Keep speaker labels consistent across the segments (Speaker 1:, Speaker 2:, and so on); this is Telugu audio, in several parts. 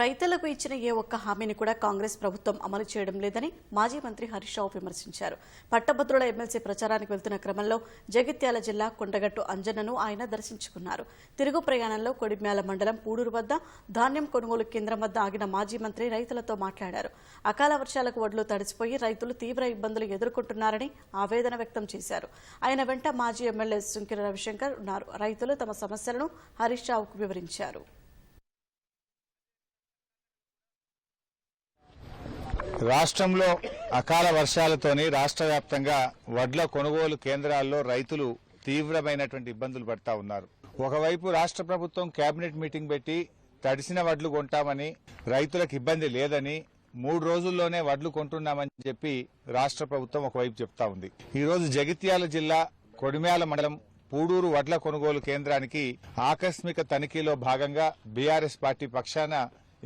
Speaker 1: రైతులకు ఇచ్చిన ఏ ఒక్క హామీని కూడా కాంగ్రెస్ ప్రభుత్వం అమలు చేయడం లేదని మాజీ మంత్రి హరీష్ రావు విమర్శించారు. పట్టభద్రుల ఎమ్మెల్సీ ప్రచారానికి వెళ్తున్న క్రమంలో జగిత్యాల జిల్లా కొండగట్టు అంజనను ఆయన దర్శించుకున్నారు. తిరుగు ప్రయాణంలో కొడిమ్యాల మండలం పూడూరు వద్ద ధాన్యం కొనుగోలు కేంద్రం వద్ద ఆగిన మాజీ మంత్రి రైతులతో మాట్లాడారు. అకాల వర్షాలకు వడ్లు తడిసిపోయి రైతులు తీవ్ర ఇబ్బందులు ఎదుర్కొంటున్నారని ఆవేదన వ్యక్తం చేశారు. ఆయన వెంట మాజీ ఎమ్మెల్యే సుంకిర రవిశంకర్ ఉన్నారు. రైతులు తమ సమస్యలను హరీష్ రావుకు వివరించారు.
Speaker 2: రాష్ట్రంలో అకాల వర్షాలతోని రాష్ట్ర వ్యాప్తంగా వడ్ల కొనుగోలు కేంద్రాల్లో రైతులు తీవ్రమైనటువంటి ఇబ్బందులు పడతా ఉన్నారు. ఒకవైపు రాష్ట్ర ప్రభుత్వం కేబినెట్ మీటింగ్ పెట్టి తడిసిన వడ్లు కొంటామని రైతులకు ఇబ్బంది లేదని మూడు రోజుల్లోనే వడ్లు కొంటున్నామని చెప్పి రాష్ట్ర ప్రభుత్వం ఒకవైపు చెప్తా ఉంది. ఈరోజు జగిత్యాల జిల్లా కొడిమ్యాల మండలం పూడూరు వడ్ల కొనుగోలు కేంద్రానికి ఆకస్మిక తనిఖీలో భాగంగా బీఆర్ఎస్ పార్టీ పక్షాన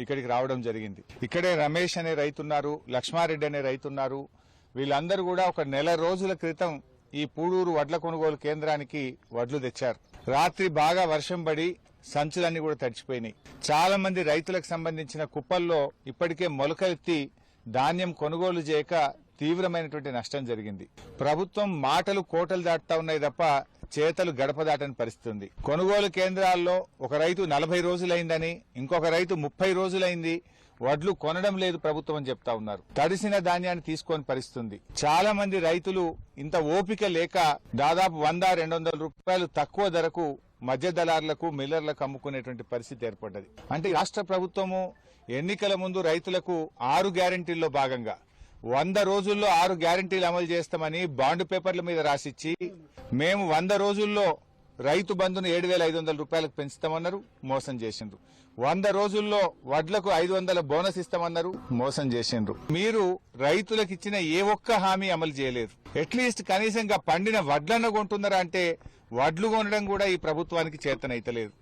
Speaker 2: ఇక్కడికి రావడం జరిగింది. ఇక్కడే రమేష్ అనే రైతున్నారు లక్ష్మారెడ్డి అనే రైతున్నారు. వీళ్ళందరూ కూడా ఒక నెల రోజుల క్రితం ఈ పూడూరు వడ్ల కొనుగోలు కేంద్రానికి వడ్లు తెచ్చారు. రాత్రి బాగా వర్షం పడి సంచులన్నీ కూడా తడిచిపోయినాయి. చాలా మంది రైతులకు సంబంధించిన కుప్పల్లో ఇప్పటికే మొలకెత్తి ధాన్యం కొనుగోలు చేయక తీవ్రమైనటువంటి నష్టం జరిగింది. ప్రభుత్వం మాటలు కోటలు దాటుతా ఉన్నాయి తప్ప చేతలు గడప దాటని పరిస్థితి ఉంది కొనుగోలు కేంద్రాల్లో ఒక రైతు నలభై రోజులైందని ఇంకొక రైతు ముప్పై రోజులైంది. వడ్లు కొనడం లేదు ప్రభుత్వం అని చెప్తా ఉన్నారు. తడిసిన ధాన్యాన్ని తీసుకొని పరిస్థితుంది. చాలా మంది రైతులు ఇంత ఓపిక లేక దాదాపు వంద రెండు వందల రూపాయలు తక్కువ ధరకు మధ్య దళారులకు మిల్లర్లకు అమ్ముకునేటువంటి పరిస్థితి ఏర్పడ్డది. అంటే రాష్ట్ర ప్రభుత్వము ఎన్నికల ముందు రైతులకు ఆరు గ్యారంటీల్లో భాగంగా వంద రోజుల్లో ఆరు గ్యారంటీలు అమలు చేస్తామని బాండ్ పేపర్ల మీద రాసిచ్చి మేము వంద రోజుల్లో రైతు బంధును ఏడు వేల ఐదు వందల రూపాయలకు పెంచుతామన్నారు మోసం చేసిండ్రు. వంద రోజుల్లో వడ్లకు ఐదు వందల బోనస్ ఇస్తామన్నారు మోసం చేసిండ్రు. మీరు రైతులకు ఇచ్చిన ఏ ఒక్క హామీ అమలు చేయలేదు. అట్లీస్ట్ కనీసంగా పండిన వడ్లన్న కొంటున్నారా అంటే వడ్లు కొనడం కూడా ఈ ప్రభుత్వానికి చేతనైతలేదు.